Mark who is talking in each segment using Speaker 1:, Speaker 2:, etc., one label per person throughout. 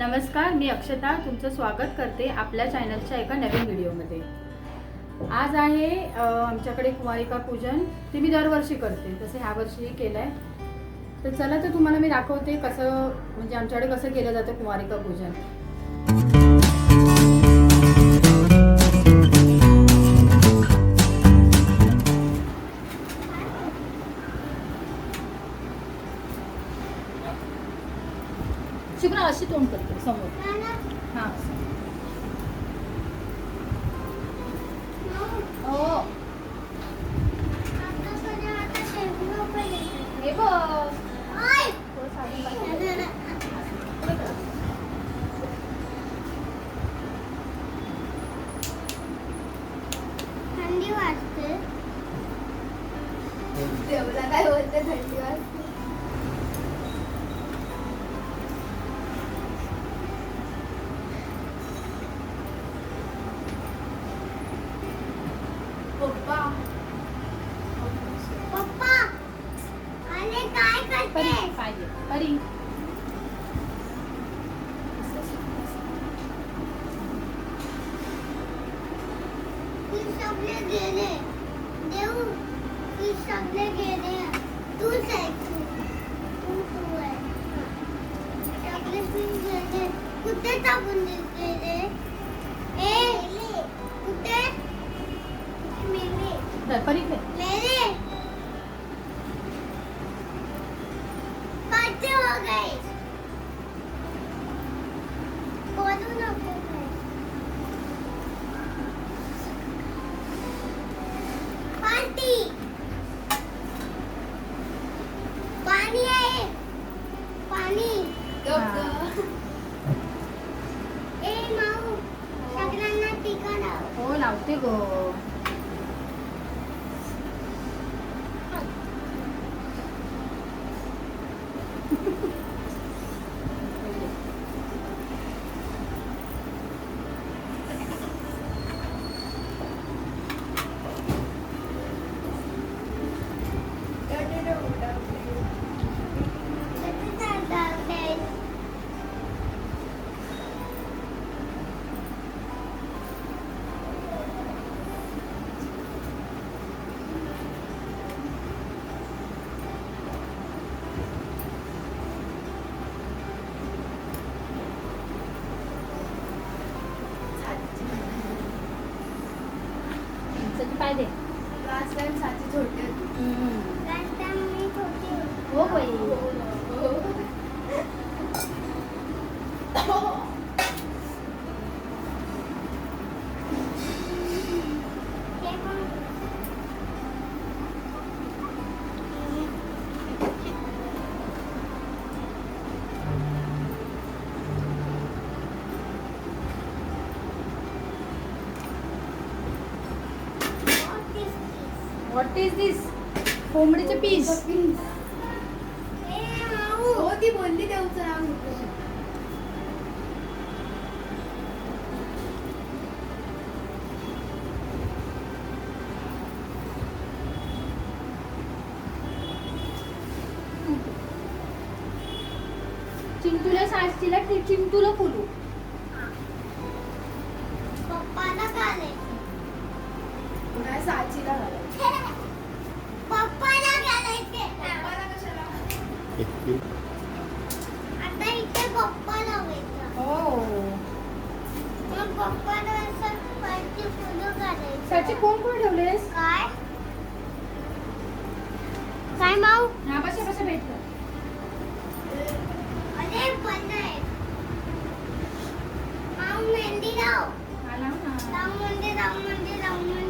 Speaker 1: नमस्कार मी अक्षता. तुमचं स्वागत करते आपल्या चॅनलच्या एका नवीन व्हिडिओमध्ये. आज आहे आमच्याकडे कुमारिका पूजन. ते मी दरवर्षी करते. तसं ह्या वर्षीही केलं आहे तर चला तर तुम्हाला मी दाखवते कसं म्हणजे आमच्याकडे कसं केलं जातं कुमारिका पूजन. शुभ्रा अशी तोंड करते समोर हां हो हे बघ थोडं साधं पाहिजे.
Speaker 2: थंडी वाजते
Speaker 3: देवला काय बोलते थंडी वाजते
Speaker 1: परी परी
Speaker 2: तू गेले देऊ तू सगळे गेले तूच आहे तू तू तू आहे सगळे तू गेले कुठे टाकून गेले ए कुठे मेले
Speaker 1: परी.
Speaker 2: मेले बोलू नको. पार्टी पाणी आहे पाणी
Speaker 3: गप ग.
Speaker 2: ए माऊ सगळ्यांना टीका लाव
Speaker 1: हो लावते गो
Speaker 2: किती चालते
Speaker 1: सची पाय दे
Speaker 3: Last time साची छोटी होती.
Speaker 2: छोटी होती.
Speaker 1: हो बाई
Speaker 3: हो.
Speaker 2: ते पण What is this?
Speaker 1: What is this कोंबडीचे पीस
Speaker 3: हो ती बोलली देवचं नाव घेतलं.
Speaker 1: चिंटूला सासतीला चिंटूला फुलू
Speaker 2: पप्पाला
Speaker 3: नाही साचीला घालायचं.
Speaker 2: पप्पाला घालायचे
Speaker 3: पप्पाला कशाला?
Speaker 2: आता इथे पप्पा लावायचा
Speaker 1: हो
Speaker 2: मग पप्पाला असं वरती फुलं घालायचं.
Speaker 1: सची कोण कोण ठेवलेस?
Speaker 2: काय? काय माऊ?
Speaker 1: हा बसा बसा भेटतो
Speaker 2: अरे पण आहे माऊ मेहंदी लाव.
Speaker 1: आला ना.
Speaker 2: मंदिर राम मंदिर.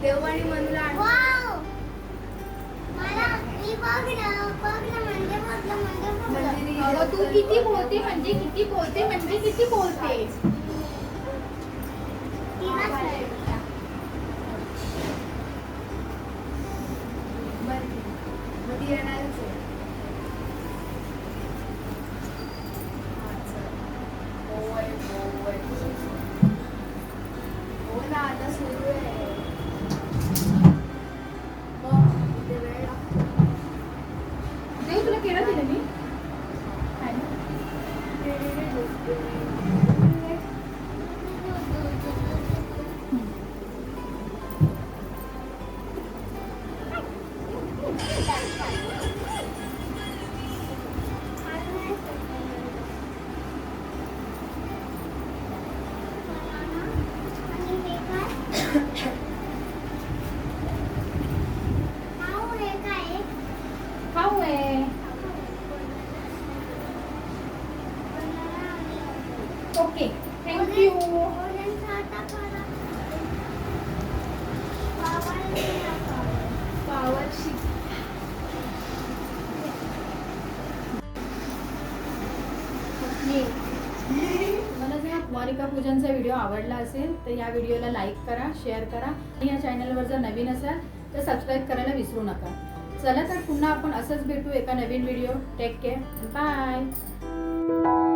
Speaker 2: म्हणजे बघ ना.
Speaker 3: मंदिरी
Speaker 1: अगं तू किती बोलते म्हणजे किती बोलते म्हणजे किती बोलते? ओके. थँक्यू
Speaker 2: ओऱ्यांचा
Speaker 1: जर कुमारिका पूजनचा व्हिडिओ आवडला असेल तर या व्हिडिओला लाईक करा शेअर करा आणि या चॅनलवर जर नवीन असाल तर सबस्क्राईब करायला विसरू नका. चला तर पुन्हा आपण असंच भेटू एका नवीन व्हिडिओ. Take care bye